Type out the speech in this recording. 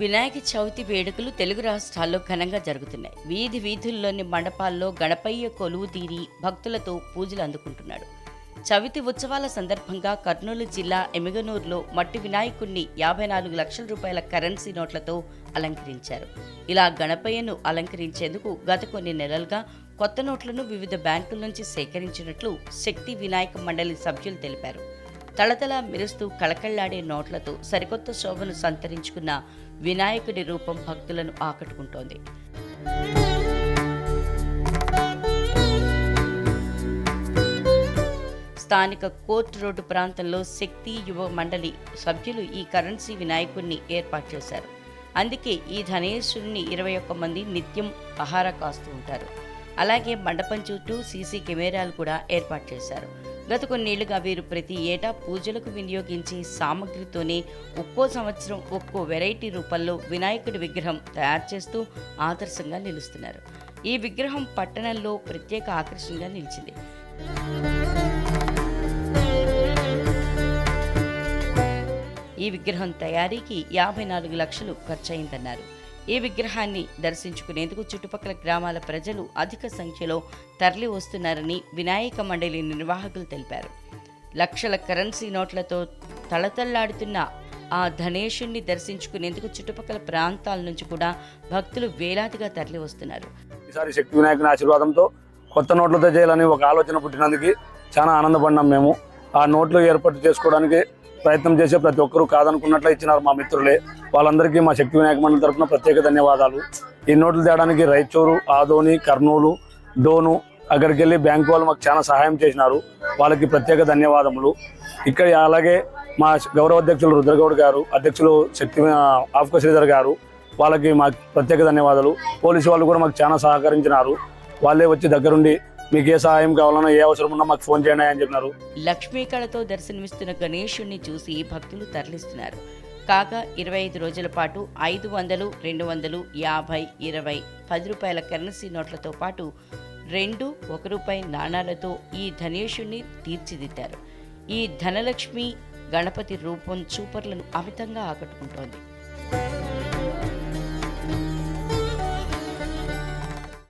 వినాయక చవితి వేడుకలు తెలుగు రాష్ట్రాల్లో ఘనంగా జరుగుతున్నాయి. వీధి వీధుల్లోని మండపాల్లో గణపయ్య కొలువు తీరి భక్తులతో పూజలు అందుకుంటున్నాడు. చవితి ఉత్సవాల సందర్భంగా కర్నూలు జిల్లా ఎమిగనూరులో మట్టి వినాయకుణ్ణి యాభై నాలుగు లక్షల రూపాయల కరెన్సీ నోట్లతో అలంకరించారు. ఇలా గణపయ్యను అలంకరించేందుకు గత కొన్ని నెలలుగా కొత్త నోట్లను వివిధ బ్యాంకుల నుంచి సేకరించినట్లు శక్తి వినాయక మండలి సభ్యులు తెలిపారు. తళతళ మెరుస్తూ కళకళ్ళాడే నోట్లతో సరికొత్త శోభను సంతరించుకున్న వినాయకుడి రూపం భక్తులను ఆకట్టుకుంటోంది. స్థానిక కోర్టు రోడ్డు ప్రాంతంలో శక్తి యువ మండలి సభ్యులు ఈ కరెన్సీ వినాయకుడిని ఏర్పాటు చేశారు. అందుకే ఈ ధనేశ్వరుని ఇరవై ఒక్క మంది నిత్యం ఆహార కాస్తూ ఉంటారు. అలాగే మండపం చుట్టూ సీసీ కెమెరాలు కూడా ఏర్పాటు చేశారు. గత కొన్నేళ్ళుగా వీరు ప్రతి ఏటా పూజలకు వినియోగించే సామగ్రితోనే ఒక్కో సంవత్సరం ఒక్కో వెరైటీ రూపంలో వినాయకుడి విగ్రహం తయారు చేస్తూ ఆదర్శంగా నిలుస్తున్నారు. ఈ విగ్రహం పట్టణంలో ప్రత్యేక ఆకర్షణగా నిలిచింది. ఈ విగ్రహం తయారీకి యాభై నాలుగు లక్షలు ఖర్చయిందన్నారు. ఈ విగ్రహాన్ని దర్శించుకునేందుకు చుట్టుపక్కల గ్రామాల ప్రజలు అధిక సంఖ్యలో తరలి వస్తున్నారని వినాయక మండలి నిర్వాహకులు తెలిపారు. లక్షల కరెన్సీ నోట్లతో తళతళ్ళాడుతున్న ఆ ధనేషుణ్ణి దర్శించుకునేందుకు చుట్టుపక్కల ప్రాంతాల నుంచి కూడా భక్తులు వేలాదిగా తరలి వస్తున్నారు. ఈసారి శక్తి వినాయకుని ఆశీర్వాదంతో కొత్త నోట్లతో చేయాలని ఒక ఆలోచన పుట్టినందుకు చాలా ఆనందపడినాం మేము. ఆ నోట్లు ఏర్పాటు చేసుకోవడానికి ప్రయత్నం చేసే ప్రతి ఒక్కరూ కాదనుకున్నట్లు ఇచ్చినారు మా మిత్రులే. వాళ్ళందరికీ మా శక్తి వినాయక మండలి తరఫున ప్రత్యేక ధన్యవాదాలు. ఈ నోట్లు తేయడానికి రైచూరు ఆదోని కర్నూలు డోను అక్కడికి వెళ్ళి బ్యాంకు వాళ్ళు మాకు చాలా సహాయం చేసినారు. వాళ్ళకి ప్రత్యేక ధన్యవాదములు. ఇక్కడ అలాగే మా గౌరవ అధ్యక్షులు రుద్రగౌడ్ గారు అధ్యక్షులు శక్తి ఆఫ్క శ్రీధర్ గారు వాళ్ళకి మాకు ప్రత్యేక ధన్యవాదాలు. పోలీసు వాళ్ళు కూడా మాకు చాలా సహకరించినారు. వాళ్ళే వచ్చి దగ్గరుండి మీకు ఏ సహాయం కావాలన్నా ఏ అవసరం ఉన్నా మాకు ఫోన్ చేయండి అని చెప్పినారు. లక్ష్మీ కళతో దర్శనమిస్తున్న గణేశుణ్ణి చూసి భక్తులు తరలిస్తున్నారు. కాగా ఇరవై ఐదు రోజుల పాటు ఐదు వందలు రెండు వందలు యాభై ఇరవై పది రూపాయల కరెన్సీ నోట్లతో పాటు రెండు ఒక రూపాయి నాణాలతో ఈ ధనేషుణ్ణి తీర్చిదిద్దారు. ఈ ధనలక్ష్మి గణపతి రూపం చూపర్లను అమితంగా ఆకట్టుకుంటోంది.